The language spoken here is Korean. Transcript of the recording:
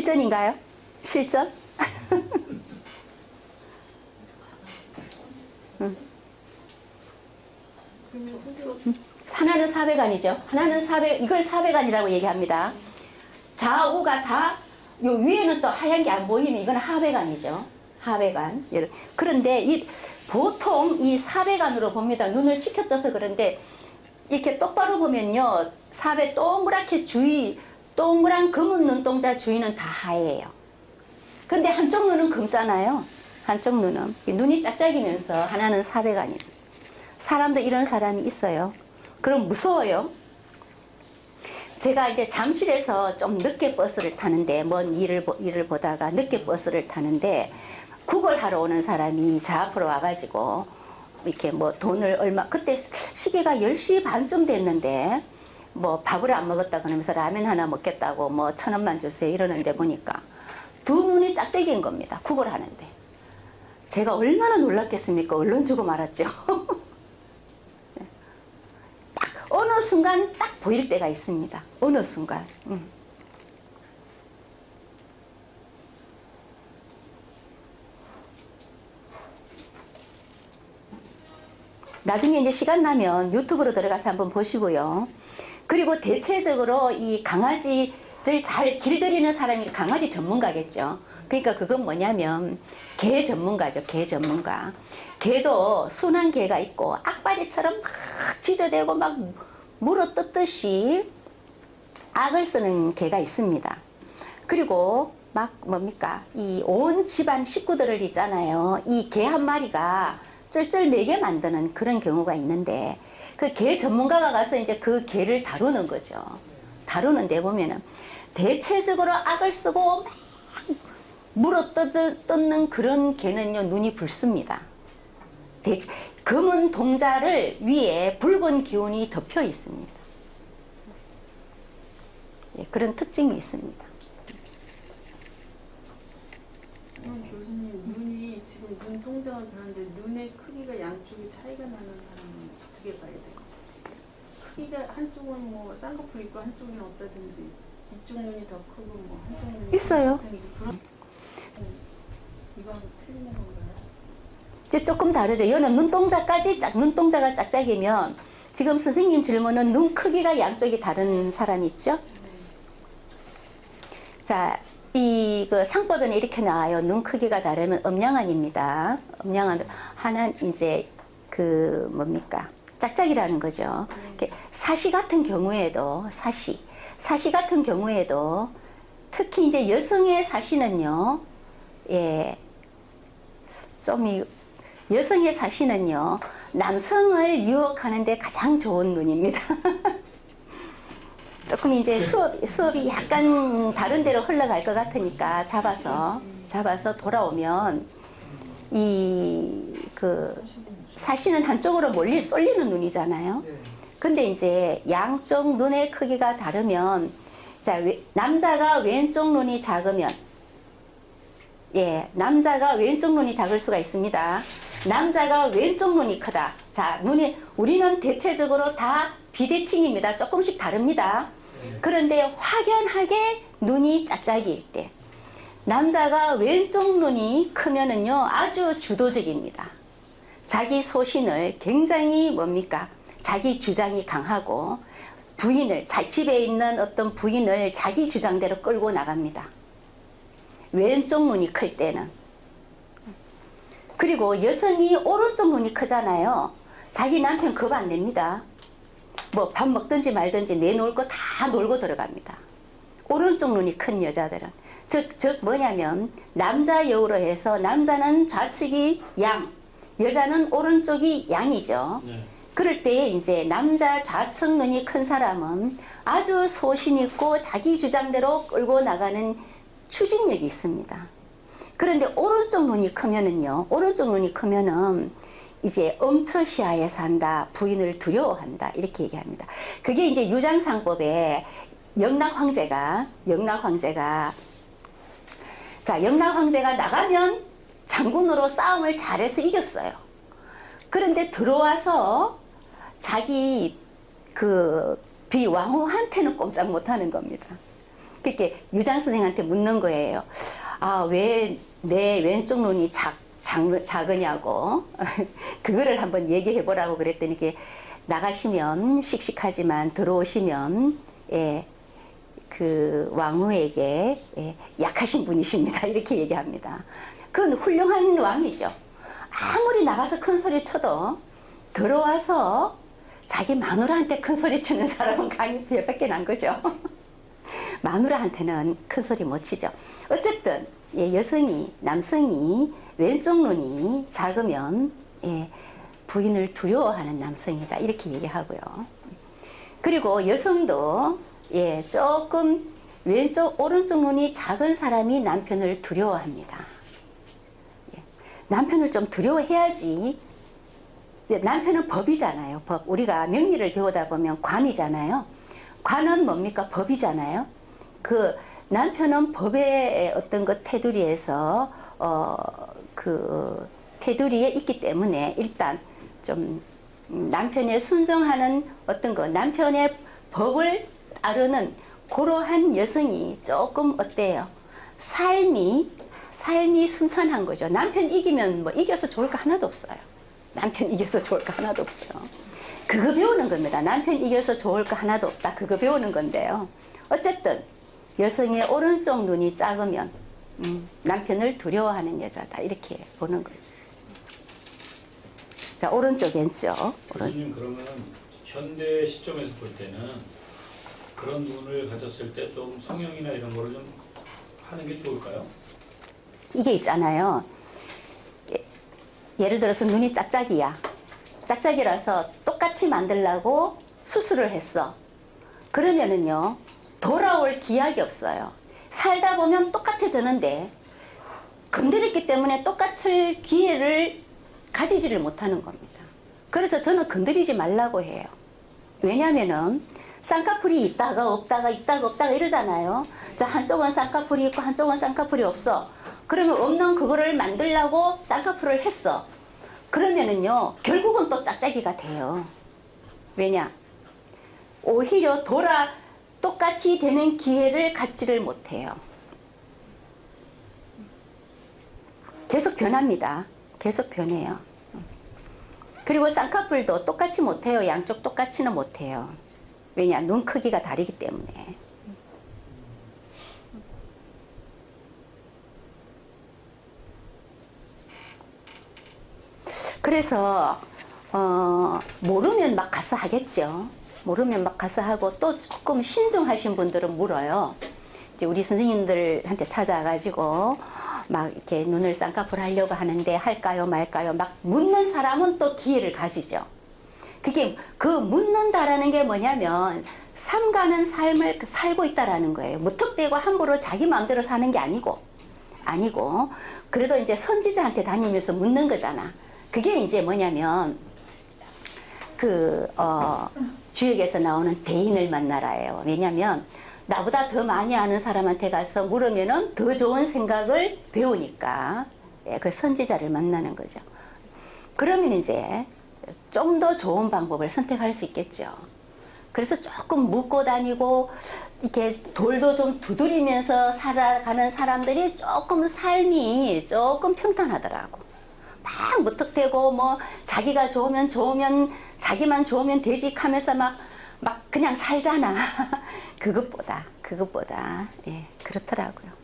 실전인가요? 실전? 하나는 400안이죠. 하나는 400, 이걸 400안이라고 얘기합니다. 좌우가 다, 요 위에는 또 하얀 게 안 보이면 이건 하백안이죠. 하백안. 여러- 그런데 이, 보통 이 400안으로 봅니다. 눈을 치켜 떠서 그런데 이렇게 똑바로 보면요. 400 동그랗게 주위, 동그란 검은 눈동자 주위는 다 하얘요. 근데 한쪽 눈은 검잖아요. 한쪽 눈은. 눈이 짝짝이면서 하나는 400안이에요. 사람도 이런 사람이 있어요. 그럼 무서워요. 제가 이제 잠실에서 좀 늦게 버스를 타는데 먼 일을 보- 일을 보다가 늦게 버스를 타는데 구걸하러 오는 사람이 저 앞으로 와가지고 이렇게 뭐 돈을 얼마 그때 시계가 10시 반쯤 됐는데 뭐 밥을 안 먹었다 그러면서 라면 하나 먹겠다고 뭐 천 원만 주세요 이러는데 보니까 두 눈이 짝짝이인 겁니다. 구걸하는데. 제가 얼마나 놀랐겠습니까? 얼른 주고 말았죠. 딱 어느 순간 딱 보일 때가 있습니다. 어느 순간. 음. 나중에 이제 시간 나면 유튜브로 들어가서 한번 보시고요. 그리고 대체적으로 이 강아지를 잘 길들이는 사람이 강아지 전문가겠죠. 그러니까 그건 뭐냐면 개 전문가죠. 개 전문가. 개도 순한 개가 있고 악바리처럼 막 짖어대고 막 물어 뜯듯이 악을 쓰는 개가 있습니다. 그리고 막 뭡니까 이 온 집안 식구들을 있잖아요. 이 개 한 마리가 쩔쩔매게 만드는 그런 경우가 있는데 그 개 전문가가 가서 이제 그 개를 다루는 거죠. 다루는데 보면은 대체적으로 악을 쓰고 막 물어 뜯- 뜯는 그런 개는요 눈이 붉습니다. 대체 검은 동자를 위에 붉은 기운이 덮여 있습니다. 예, 그런 특징이 있습니다. 교수님 눈이 지금 눈동자가 그런데 눈의 크기가 양쪽이 차이가 나는 사람은 어떻게 봐야 돼요? 크기가 한쪽은 뭐 쌍꺼풀 있고 한쪽은 없다든지 이쪽 눈이 더 크고 뭐 한쪽 눈이 있어요. 그런 이거하고 틀리는 건가요? 이제 조금 다르죠. 얘는 눈동자까지 짝, 눈동자가 짝짝이면 지금 선생님 질문은 눈 크기가 양쪽이 다른 사람이 있죠? 자, 이 그 상법에는 이렇게 나와요. 눈 크기가 다르면 음양안입니다. 음양안 하나는 이제 그 뭡니까? 짝짝이라는 거죠. 사시 같은 경우에도 사시, 사시 같은 경우에도 특히 이제 여성의 사시는요, 예, 좀 이, 여성의 사시는요, 남성을 유혹하는데 가장 좋은 눈입니다. 조금 이제 수업, 수업이 약간 다른 데로 흘러갈 것 같으니까 잡아서, 잡아서 돌아오면 이 그 사시는 한쪽으로 몰리 쏠리는 눈이잖아요. 근데 이제 양쪽 눈의 크기가 다르면 자, 왜- 남자가 왼쪽 눈이 작으면 예, 남자가 왼쪽 눈이 작을 수가 있습니다. 남자가 왼쪽 눈이 크다. 자, 눈이 우리는 대체적으로 다 비대칭입니다. 조금씩 다릅니다. 그런데 확연하게 눈이 짝짝이일 때 남자가 왼쪽 눈이 크면은요 아주 주도적입니다. 자기 소신을 굉장히 뭡니까 자기 주장이 강하고 부인을 자 집에 있는 어떤 부인을 자기 주장대로 끌고 나갑니다. 왼쪽 눈이 클 때는 그리고 여성이 오른쪽 눈이 크잖아요. 자기 남편 겁 안 냅니다. 뭐 밥 먹든지 말든지 내놓을 거 다 놀고 들어갑니다. 오른쪽 눈이 큰 여자들은 즉, 즉 뭐냐면 남자 여우로 해서 남자는 좌측이 양, 여자는 오른쪽이 양이죠. 네. 그럴 때 이제 남자 좌측 눈이 큰 사람은 아주 소신 있고 자기 주장대로 끌고 나가는 추진력이 있습니다. 그런데 오른쪽 눈이 크면은요, 오른쪽 눈이 크면은 이제 엄처시하에 산다, 부인을 두려워한다 이렇게 얘기합니다. 그게 이제 유장상법에 영락 황제가 영락 황제가 자 영락 황제가 나가면 장군으로 싸움을 잘해서 이겼어요. 그런데 들어와서 자기 그 비왕후한테는 꼼짝 못하는 겁니다. 그렇게 유장 선생한테 묻는 거예요. 아, 왜 내 왼쪽 눈이 작, 작, 작으냐고. 그거를 한번 얘기해 보라고 그랬더니 이게 나가시면 씩씩하지만 들어오시면 예, 그 왕후에게 예, 약하신 분이십니다. 이렇게 얘기합니다. 그건 훌륭한 왕이죠. 아무리 나가서 큰 소리 쳐도 들어와서 자기 마누라한테 큰 소리 치는 사람은 몇백개 난 거죠. 마누라한테는 큰 소리 못 치죠. 어쨌든 예, 여성이 남성이 왼쪽 눈이 작으면 예, 부인을 두려워하는 남성이다 이렇게 얘기하고요. 그리고 여성도 예, 조금 왼쪽 오른쪽 눈이 작은 사람이 남편을 두려워합니다. 예, 남편을 좀 두려워해야지. 예, 남편은 법이잖아요. 법. 우리가 명리를 배우다 보면 관이잖아요. 관은 뭡니까? 법이잖아요. 그 남편은 법의 어떤 그 테두리에서 어 그 테두리에 있기 때문에 일단 좀 남편에 순종하는 어떤 거 남편의 법을 따르는 그러한 여성이 조금 어때요? 삶이 삶이 순탄한 거죠. 남편 이기면 뭐 이겨서 좋을 거 하나도 없어요. 남편 이겨서 좋을 거 하나도 없죠. 그거 배우는 겁니다. 남편 이겨서 좋을 거 하나도 없다. 그거 배우는 건데요. 어쨌든 여성의 오른쪽 눈이 작으면 음, 남편을 두려워하는 여자다 이렇게 보는 거죠. 자 오른쪽 왼쪽 교수님 그러면 현대 시점에서 볼 때는 그런 눈을 가졌을 때 좀 성형이나 이런 거를 좀 하는 게 좋을까요? 이게 있잖아요. 예- 예를 들어서 눈이 짝짝이야. 짝짝이라서 똑같이 만들라고 수술을 했어. 그러면은요, 돌아올 기약이 없어요. 살다 보면 똑같아지는데, 건드렸기 때문에 똑같을 기회를 가지지를 못하는 겁니다. 그래서 저는 건드리지 말라고 해요. 왜냐면은, 쌍꺼풀이 있다가 없다가 있다가 없다가 이러잖아요. 자, 한쪽은 쌍꺼풀이 있고 한쪽은 쌍꺼풀이 없어. 그러면 없는 그거를 만들라고 쌍꺼풀을 했어. 그러면은요, 결국은 또 짝짝이가 돼요. 왜냐? 오히려 돌아 똑같이 되는 기회를 갖지를 못해요. 계속 변합니다. 계속 변해요. 그리고 쌍꺼풀도 똑같이 못해요. 양쪽 똑같이는 못해요. 왜냐? 눈 크기가 다르기 때문에. 그래서 어, 모르면 막 가서 하겠죠. 모르면 막 가서 하고 또 조금 신중하신 분들은 물어요. 이제 우리 선생님들한테 찾아가지고 막 이렇게 눈을 쌍꺼풀 하려고 하는데 할까요 말까요 막 묻는 사람은 또 기회를 가지죠. 그게 그 묻는다라는 게 뭐냐면 삼가는 삶을 살고 있다라는 거예요. 무턱대고 함부로 자기 마음대로 사는 게 아니고 아니고 그래도 이제 선지자한테 다니면서 묻는 거잖아. 그게 이제 뭐냐면 그 어, 주역에서 나오는 대인을 만나라예요. 왜냐하면 나보다 더 많이 아는 사람한테 가서 물으면은 더 좋은 생각을 배우니까 예, 그 선지자를 만나는 거죠. 그러면 이제 좀 더 좋은 방법을 선택할 수 있겠죠. 그래서 조금 묻고 다니고 이렇게 돌도 좀 두드리면서 살아가는 사람들이 조금 삶이 조금 평탄하더라고. 막 무턱대고 뭐 자기가 좋으면 좋으면 자기만 좋으면 되지 하면서 막, 막 그냥 살잖아. 그것보다, 그것보다, 예, 그렇더라고요.